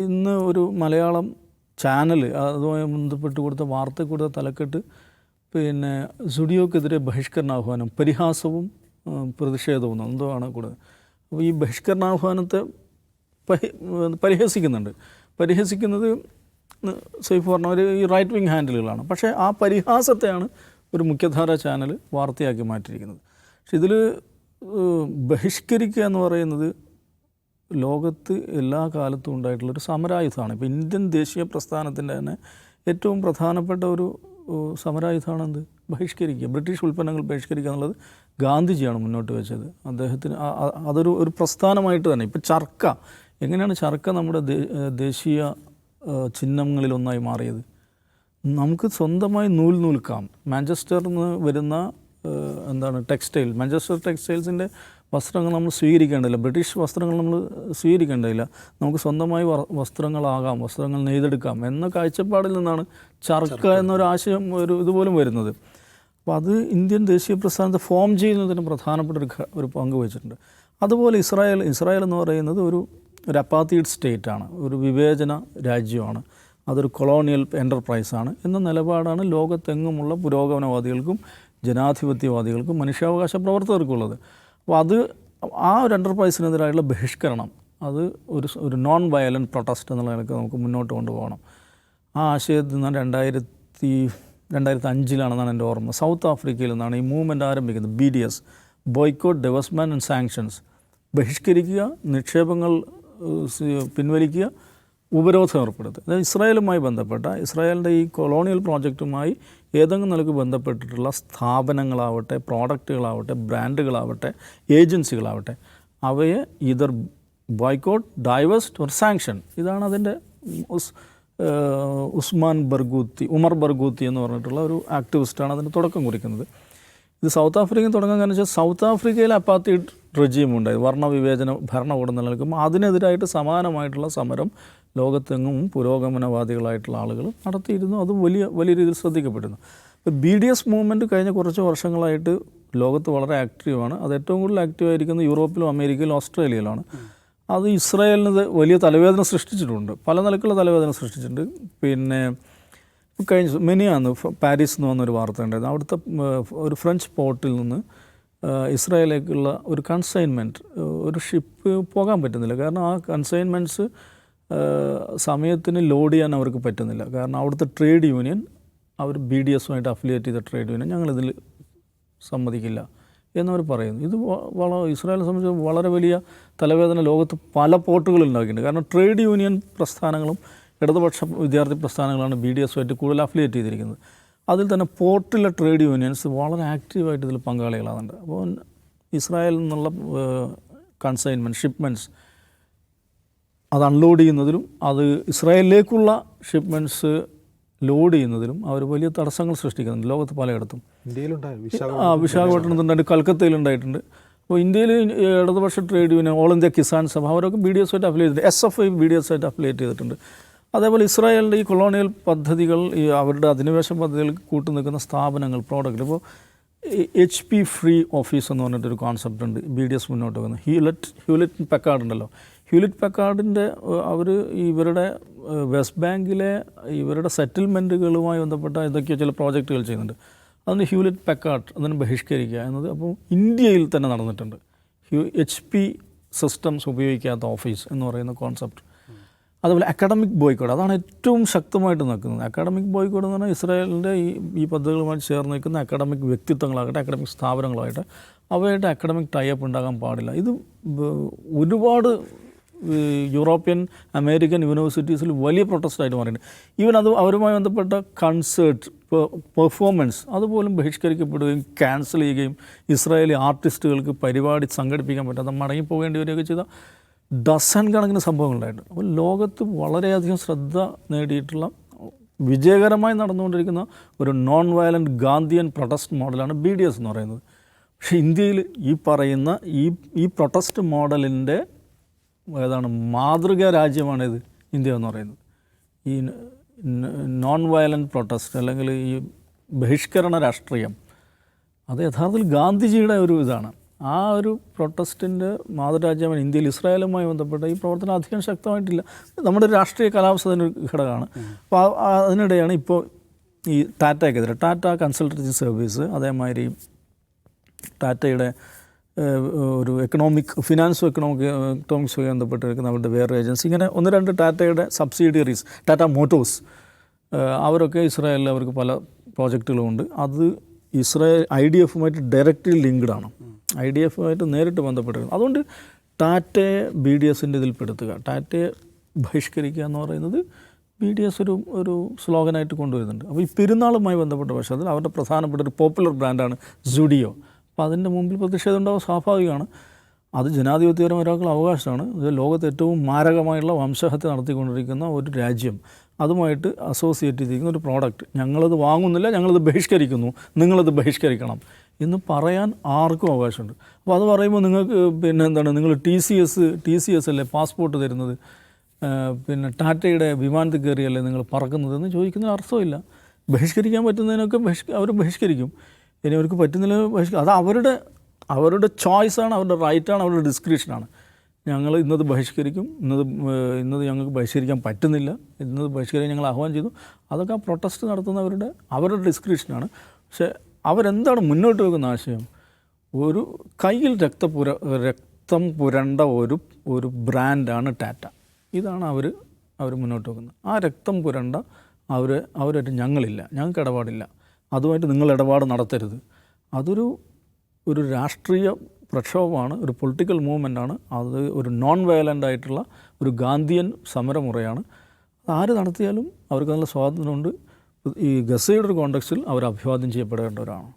ഇന്ന് ഒരു മലയാളം ചാനൽ അതുമായി ബന്ധപ്പെട്ട് കൊടുത്ത വാർത്ത കൊടുത്ത തലക്കെട്ട് പിന്നെ സുഡിയോക്കെതിരെ ബഹിഷ്കരണാഹ്വാനം പരിഹാസവും പ്രതിഷേധവും എന്തോ ആണ് കൂടുതൽ അപ്പോൾ ഈ ബഹിഷ്കരണാഹ്വാനത്തെ പരി പരിഹസിക്കുന്നുണ്ട്. പരിഹസിക്കുന്നത് സൈഫ് ഒരു ഈ റൈറ്റ് വിങ് ഹാൻഡിലുകളാണ് പക്ഷേ ആ പരിഹാസത്തെയാണ് ഒരു മുഖ്യധാര ചാനൽ വാർത്തയാക്കി മാറ്റിയിരിക്കുന്നത്. പക്ഷെ ഇതിൽ ബഹിഷ്കരിക്കുക എന്ന് പറയുന്നത് ലോകത്ത് എല്ലാ കാലത്തും ഉണ്ടായിട്ടുള്ളൊരു സമരായുധമാണ്. ഇപ്പോൾ ഇന്ത്യൻ ദേശീയ പ്രസ്ഥാനത്തിന്റെ തന്നെ ഏറ്റവും പ്രധാനപ്പെട്ട ഒരു സമരായുധമാണ് എന്ത് ബഹിഷ്കരിക്കുക. ബ്രിട്ടീഷ് ഉൽപ്പന്നങ്ങൾ ബഹിഷ്കരിക്കുക എന്നുള്ളത് ഗാന്ധിജിയാണ് മുന്നോട്ട് വെച്ചത്. അദ്ദേഹത്തിന് അതൊരു ഒരു പ്രസ്ഥാനമായിട്ട് തന്നെ. ഇപ്പോൾ ചർക്ക. എങ്ങനെയാണ് ചർക്ക നമ്മുടെ ദേശീയ ചിഹ്നങ്ങളിലൊന്നായി മാറിയത്? നമുക്ക് സ്വന്തമായി നൂൽ നൂൽക്കാം. മാഞ്ചസ്റ്ററിൽ നിന്ന് വരുന്ന എന്താണ് ടെക്സ്റ്റൈൽ. മാഞ്ചസ്റ്റർ ടെക്സ്റ്റൈൽസിന്റെ വസ്ത്രങ്ങൾ നമ്മൾ സ്വീകരിക്കേണ്ടതില്ല. ബ്രിട്ടീഷ് വസ്ത്രങ്ങൾ നമ്മൾ സ്വീകരിക്കേണ്ടതില്ല. നമുക്ക് സ്വന്തമായി വ- വസ്ത്രങ്ങളാകാം വസ്ത്രങ്ങൾ നെയ്തെടുക്കാം എന്ന കാഴ്ചപ്പാടിൽ നിന്നാണ് ചർക്ക എന്നൊരു ആശയം ഒരു ഇതുപോലും വരുന്നത്. അപ്പോൾ അത് ഇന്ത്യൻ ദേശീയ പ്രസ്ഥാനത്തെ ഫോം ചെയ്യുന്നതിന് പ്രധാനപ്പെട്ട ഒരു ഒരു പങ്ക് വഹിച്ചിട്ടുണ്ട്. അതുപോലെ ഇസ്രായേൽ ഇസ്രായേൽ എന്ന് പറയുന്നത് ഒരു ഒരു അപ്പാത്തീഡ് സ്റ്റേറ്റാണ് ഒരു വിവേചന രാജ്യമാണ്. അതൊരു കൊളോണിയൽ എന്റർപ്രൈസാണ് എന്ന നിലപാടാണ് ലോകത്തെങ്ങുമുള്ള പുരോഗമനവാദികൾക്കും ജനാധിപത്യവാദികൾക്കും മനുഷ്യാവകാശ പ്രവർത്തകർക്കും ഉള്ളത് അപ്പോൾ അത് ആ ഒരു എന്റർപ്രൈസിനെതിരായുള്ള ബഹിഷ്കരണം അത് ഒരു ഒരു നോൺ വയലന്റ് പ്രൊട്ടസ്റ്റ് എന്നുള്ള നിലയ്ക്ക് നമുക്ക് മുന്നോട്ട് കൊണ്ടുപോകണം. ആ ആശയത്തിൽ നിന്ന് രണ്ടായിരത്തി രണ്ടായിരത്തി അഞ്ചിലാണെന്നാണ് എന്റെ ഓർമ്മ. സൗത്ത് ആഫ്രിക്കയിൽ നിന്നാണ് ഈ മൂവ്മെന്റ് ആരംഭിക്കുന്നത്. B D S boycott development and sanctions ബഹിഷ്കരിക്കുക നിക്ഷേപങ്ങൾ പിൻവലിക്കുക ഉപരോധം ഏർപ്പെടുത്തുക. അതായത് ഇസ്രായേലുമായി ബന്ധപ്പെട്ട ഇസ്രായേലിന്റെ ഈ കൊളോണിയൽ പ്രോജക്റ്റുമായി ഏതെങ്കിലും നിലയ്ക്ക് ബന്ധപ്പെട്ടിട്ടുള്ള സ്ഥാപനങ്ങളാവട്ടെ പ്രോഡക്റ്റുകളാവട്ടെ ബ്രാൻഡുകളാവട്ടെ ഏജൻസികളാവട്ടെ അവയെ ഇതർ ബോയ്ക്കോട്ട് ഡൈവേഴ്സ്റ്റ് ഓർ സാങ്ഷൻ. ഇതാണ് അതിന്റെ ഉസ് ഉസ്മാൻ ബർഗൂത്തി ഉമർ ബർഗൂത്തി എന്ന് പറഞ്ഞിട്ടുള്ള ഒരു ആക്ടിവിസ്റ്റാണ് അതിന് തുടക്കം കുറിക്കുന്നത്. ഇത് സൗത്ത് ആഫ്രിക്കയിൽ തുടങ്ങാൻ കാരണം വെച്ചാൽ സൗത്ത് ആഫ്രിക്കയിൽ അപ്പാത്തി റെജീം ഉണ്ടായി വർണവിവേചന ഭരണകൂടം നിലനിൽക്കുമ്പോൾ അതിനെതിരായിട്ട് സമാനമായിട്ടുള്ള സമരം ലോകത്തെങ്ങും പുരോഗമനവാദികളായിട്ടുള്ള ആളുകൾ നടത്തിയിരുന്നു. അത് വലിയ വലിയ രീതിയിൽ ശ്രദ്ധിക്കപ്പെടുന്നു. ഇപ്പോൾ ബി ഡി എസ് മൂവ്മെന്റ് കഴിഞ്ഞ കുറച്ച് വർഷങ്ങളായിട്ട് ലോകത്ത് വളരെ ആക്റ്റീവാണ്. അത് ഏറ്റവും കൂടുതൽ ആക്റ്റീവ് ആയിരിക്കുന്നത് യൂറോപ്പിലും അമേരിക്കയിലും ഓസ്ട്രേലിയയിലാണ്. അത് ഇസ്രായേലിന് വലിയ തലവേദന സൃഷ്ടിച്ചിട്ടുണ്ട്. പല നിലക്കുള്ള തലവേദന സൃഷ്ടിച്ചിട്ടുണ്ട്. പിന്നെ കഴിഞ്ഞ മെനിയാന്ന് പാരീസ് എന്ന് പറഞ്ഞൊരു വാർത്ത ഉണ്ടായിരുന്നു അവിടുത്തെ ഒരു ഫ്രഞ്ച് പോർട്ടിൽ നിന്ന് ഇസ്രായേലേക്കുള്ള ഒരു കൺസൈൻമെന്റ് ഒരു ഷിപ്പ് പോകാൻ പറ്റുന്നില്ല. കാരണം ആ കൺസൈൻമെന്റ്സ് സമയത്തിന് ലോഡ് ചെയ്യാൻ അവർക്ക് പറ്റുന്നില്ല. കാരണം അവിടുത്തെ ട്രേഡ് യൂണിയൻ അവർ ബി ഡി എസുമായിട്ട് അഫിലിയേറ്റ് ചെയ്ത ട്രേഡ് യൂണിയൻ ഞങ്ങളിതിൽ സമ്മതിക്കില്ല എന്നവർ പറയുന്നു. ഇത് വള ഇസ്രായേലിനെ സംബന്ധിച്ച് വളരെ വലിയ തലവേദന ലോകത്ത് പല പോർട്ടുകളിൽ ഉണ്ടാക്കിയിട്ടുണ്ട്. കാരണം ട്രേഡ് യൂണിയൻ പ്രസ്ഥാനങ്ങളും ഇടതുപക്ഷ വിദ്യാർത്ഥി പ്രസ്ഥാനങ്ങളാണ് ബി ഡി എസുമായിട്ട് കൂടുതൽ അഫിലിയേറ്റ് ചെയ്തിരിക്കുന്നത്. അതിൽ തന്നെ പോർട്ടിലെ ട്രേഡ് യൂണിയൻസ് വളരെ ആക്റ്റീവായിട്ട് ഇതിൽ പങ്കാളികളാകുന്നുണ്ട്. അപ്പോൾ ഇസ്രായേലിൽ നിന്നുള്ള കൺസൈൻമെന്റ് ഷിപ്മെന്റ്സ് അത് അൺലോഡ് ചെയ്യുന്നതിലും അത് ഇസ്രായേലിലേക്കുള്ള ഷിപ്മെന്റ്സ് ലോഡ് ചെയ്യുന്നതിലും അവർ വലിയ തടസ്സങ്ങൾ സൃഷ്ടിക്കുന്നുണ്ട് ലോകത്ത് പലയിടത്തും. ആ വിശാഖപട്ടണത്തുണ്ടായിട്ട് കൽക്കത്തയിലുണ്ടായിട്ടുണ്ട്. അപ്പോൾ ഇന്ത്യയിൽ ഇടതുപക്ഷ trade union all India Kisan Sabha അവരൊക്കെ ബി ഡി എസ് ആയിട്ട് അഫിലിയേറ്റ് ചെയ്തിട്ടുണ്ട്. S F I B D S ആയിട്ട് അഫിലിയേറ്റ് ചെയ്തിട്ടുണ്ട്. അതേപോലെ ഇസ്രായേലിന്റെ ഈ കൊളോണിയൽ പദ്ധതികൾ ഈ അവരുടെ അധിനിവേശ പദ്ധതികൾ കൂട്ടു നിൽക്കുന്ന സ്ഥാപനങ്ങൾ പ്രോഡക്റ്റ്. ഇപ്പോൾ എച്ച് പി ഫ്രീ ഓഫീസ് എന്ന് പറഞ്ഞിട്ടൊരു കോൺസെപ്റ്റ് ഉണ്ട് ബി ഡി എസ് മുന്നോട്ട് വെക്കുന്നത് ഹ്യൂലറ്റ് ഹ്യൂലറ്റ് പെക്കാർഡ് ഉണ്ടല്ലോ. ഹ്യൂലറ്റ് പെക്കാർഡിന്റെ അവർ ഇവരുടെ വെസ്റ്റ് ബാങ്കിലെ ഇവരുടെ സെറ്റിൽമെന്റുകളുമായി ബന്ധപ്പെട്ട ഇതൊക്കെ ചില പ്രോജക്റ്റുകൾ ചെയ്യുന്നുണ്ട്. അതിന് ഹ്യൂലറ്റ് പെക്കാർഡ് അതിന് ബഹിഷ്കരിക്കുക എന്നത് അപ്പോൾ ഇന്ത്യയിൽ തന്നെ നടന്നിട്ടുണ്ട്. ഹ്യൂ എച്ച് പി സിസ്റ്റംസ് ഉപയോഗിക്കാത്ത ഓഫീസ് എന്ന് പറയുന്ന കോൺസെപ്റ്റ് അതുപോലെ അക്കാഡമിക് ബോയ്ക്കോട്ട് അതാണ് ഏറ്റവും ശക്തമായിട്ട് നിൽക്കുന്നത്. അക്കാഡമിക് ബോയ്ക്കോട്ട് എന്ന് പറഞ്ഞാൽ ഇസ്രായേലിന്റെ ഈ ഈ പദ്ധതികളുമായി ചേർന്ന് നിൽക്കുന്ന അക്കാഡമിക് വ്യക്തിത്വങ്ങളാകട്ടെ അക്കാഡമിക് സ്ഥാപനങ്ങളാകട്ടെ അവയായിട്ട് അക്കാഡമിക് ടൈപ്പ് ഉണ്ടാകാൻ പാടില്ല. ഇത് ഒരുപാട് യൂറോപ്യൻ അമേരിക്കൻ യൂണിവേഴ്സിറ്റീസിൽ വലിയ പ്രൊട്ടസ്റ്റായിട്ട് മാറിയിട്ടുണ്ട്. ഈവൻ അത് അവരുമായി ബന്ധപ്പെട്ട കൺസേർട്ട് പെർഫോമൻസ് അതുപോലും ബഹിഷ്കരിക്കപ്പെടുകയും ക്യാൻസൽ ചെയ്യുകയും ഇസ്രായേലി ആർട്ടിസ്റ്റുകൾക്ക് പരിപാടി സംഘടിപ്പിക്കാൻ പറ്റാതെ മടങ്ങിപ്പോകേണ്ടി വരികയൊക്കെ ചെയ്ത ഡസൻ കണക്കിന് സംഭവങ്ങളുണ്ടായിട്ടുണ്ട്. അപ്പോൾ ലോകത്ത് വളരെയധികം ശ്രദ്ധ നേടിയിട്ടുള്ള വിജയകരമായി നടന്നുകൊണ്ടിരിക്കുന്ന ഒരു നോൺ വയലന്റ് ഗാന്ധിയൻ പ്രൊട്ടസ്റ്റ് മോഡലാണ് ബി ഡി എസ് എന്ന് പറയുന്നത്. പക്ഷേ ഇന്ത്യയിൽ ഈ പറയുന്ന ഈ ഈ പ്രൊട്ടസ്റ്റ് മോഡലിന്റെ ഏതാണ് മാതൃക രാജ്യമാണിത് ഇന്ത്യ എന്ന് പറയുന്നത്. ഈ നോൺ വയലന്റ് പ്രൊട്ടസ്റ്റ് അല്ലെങ്കിൽ ഈ ബഹിഷ്കരണ രാഷ്ട്രീയം അത് യഥാർത്ഥത്തിൽ ഗാന്ധിജിയുടെ ഒരു ഇതാണ്. ആ ഒരു പ്രൊട്ടസ്റ്റിന്റെ മാതൃരാജ്യമാണ് ഇന്ത്യയിൽ ഇസ്രായേലുമായി ബന്ധപ്പെട്ട ഈ പ്രവർത്തനം അധികം ശക്തമായിട്ടില്ല. നമ്മുടെ രാഷ്ട്രീയ കാലാവസ്ഥ തന്നെ ഒരു ഘടകമാണ്. അപ്പോൾ അതിനിടെയാണ് ഇപ്പോൾ ഈ ടാറ്റയ്ക്കെതിരെ ടാറ്റ കൺസൾട്ടൻസി സർവീസ് അതേമാതിരി ടാറ്റയുടെ ഒരു എക്കണോമിക് ഫിനാൻസും എക്കണോമിക് എക്കണോമിക്സുമായി ബന്ധപ്പെട്ടിരിക്കുന്ന അവരുടെ വേറെ ഏജൻസി. ഇങ്ങനെ ഒന്ന് രണ്ട് ടാറ്റയുടെ സബ്സിഡിയറീസ് ടാറ്റ മോട്ടോഴ്സ് അവരൊക്കെ ഇസ്രായേലിൽ അവർക്ക് പല പ്രോജക്റ്റുകളുമുണ്ട് അത് ഇസ്രായേൽ ഐ ഡി എഫുമായിട്ട് ഡയറക്റ്റ്ലി ലിങ്ക്ഡ് ആണ്. ഐ ഡി എഫുമായിട്ട് നേരിട്ട് ബന്ധപ്പെട്ടിരുന്നു. അതുകൊണ്ട് ടാറ്റയെ ബി ഡി എസിന്റെ ഇതിൽ പെടുത്തുക. ടാറ്റയെ ബഹിഷ്കരിക്കുക എന്ന് പറയുന്നത് ബി ഡി എസ് ഒരു ഒരു സ്ലോഗനായിട്ട് കൊണ്ടുവരുന്നുണ്ട്. അപ്പോൾ ഈ പെരുന്നാളുമായി ബന്ധപ്പെട്ട പശ്ചാത്തലത്തിൽ അവരുടെ പ്രധാനപ്പെട്ട ഒരു പോപ്പുലർ ബ്രാൻഡാണ് സുഡിയോ അപ്പോൾ അതിന്റെ മുമ്പിൽ പ്രതിഷേധം ഉണ്ടാവുക സ്വാഭാവികമാണ്. അത് ജനാധിപത്യപരമായ ഒരാൾക്കുള്ള അവകാശമാണ്. ഇത് ലോകത്ത് ഏറ്റവും മാരകമായുള്ള വംശഹത്യ നടത്തിക്കൊണ്ടിരിക്കുന്ന ഒരു രാജ്യം. അതുമായിട്ട് അസോസിയേറ്റ് ചെയ്തിരിക്കുന്ന ഒരു പ്രോഡക്റ്റ് ഞങ്ങളത് വാങ്ങുന്നില്ല ഞങ്ങളത് ബഹിഷ്കരിക്കുന്നു. നിങ്ങളത് ബഹിഷ്കരിക്കണം. എന്ന് പറയാൻ ആർക്കും അവകാശമുണ്ട്. അപ്പോൾ അത് പറയുമ്പോൾ നിങ്ങൾക്ക് പിന്നെ എന്താണ്? നിങ്ങൾ T C S T C S അല്ലേ പാസ്പോർട്ട് തരുന്നത്? പിന്നെ ടാറ്റയുടെ വിമാനത്തിൽ കയറിയല്ലേ നിങ്ങൾ പറക്കുന്നതെന്ന് ചോദിക്കുന്നതിന് അർത്ഥമില്ല. ബഹിഷ്കരിക്കാൻ പറ്റുന്നതിനൊക്കെ ബഹിഷ് അവർ ബഹിഷ്കരിക്കും. ഇനി അവർക്ക് പറ്റുന്നില്ല ബഹിഷ്കരിക്കും അത് അവരുടെ അവരുടെ ചോയ്സാണ് അവരുടെ റൈറ്റാണ് അവരുടെ ഡിസ്ക്രിപ്ഷനാണ് ഞങ്ങൾ ഇന്നത് ബഹിഷ്കരിക്കും ഇന്നത് ഇന്നത് ഞങ്ങൾക്ക് ബഹിഷ്കരിക്കാൻ പറ്റുന്നില്ല ഇന്നത് ബഹിഷ്കരിക്കാൻ ഞങ്ങൾ ആഹ്വാനം ചെയ്തു. അതൊക്കെ ആ പ്രൊട്ടസ്റ്റ് നടത്തുന്നവരുടെ അവരുടെ ഡിസ്ക്രിപ്ഷനാണ്. പക്ഷേ അവരെന്താണ് മുന്നോട്ട് വെക്കുന്ന ആശയം? ഒരു കയ്യിൽ രക്തപുര രക്തം പുരണ്ട ഒരു ഒരു ബ്രാൻഡാണ് ടാറ്റ. ഇതാണ് അവർ അവർ മുന്നോട്ട് വെക്കുന്നത്. ആ രക്തം പുരണ്ട അവർ അവരായിട്ട് ഞങ്ങളില്ല ഞങ്ങൾക്ക് ഇടപാടില്ല. അതുമായിട്ട് നിങ്ങൾ ഇടപാട് നടത്തരുത്. അതൊരു ഒരു രാഷ്ട്രീയ പ്രക്ഷോഭമാണ് ഒരു പൊളിറ്റിക്കൽ മൂവ്മെന്റാണ് അത് ഒരു നോൺ വയലന്റ് ആയിട്ടുള്ള ഒരു ഗാന്ധിയൻ സമരമുറയാണ്. ആര് നടത്തിയാലും അവർക്ക് നല്ല സ്വാതന്ത്ര്യമുണ്ട്. ഈ ഗസയുടെ ഒരു കോണ്ടക്സ്റ്റിൽ അവർ അഭിവാദ്യം ചെയ്യപ്പെടേണ്ടവരാണ്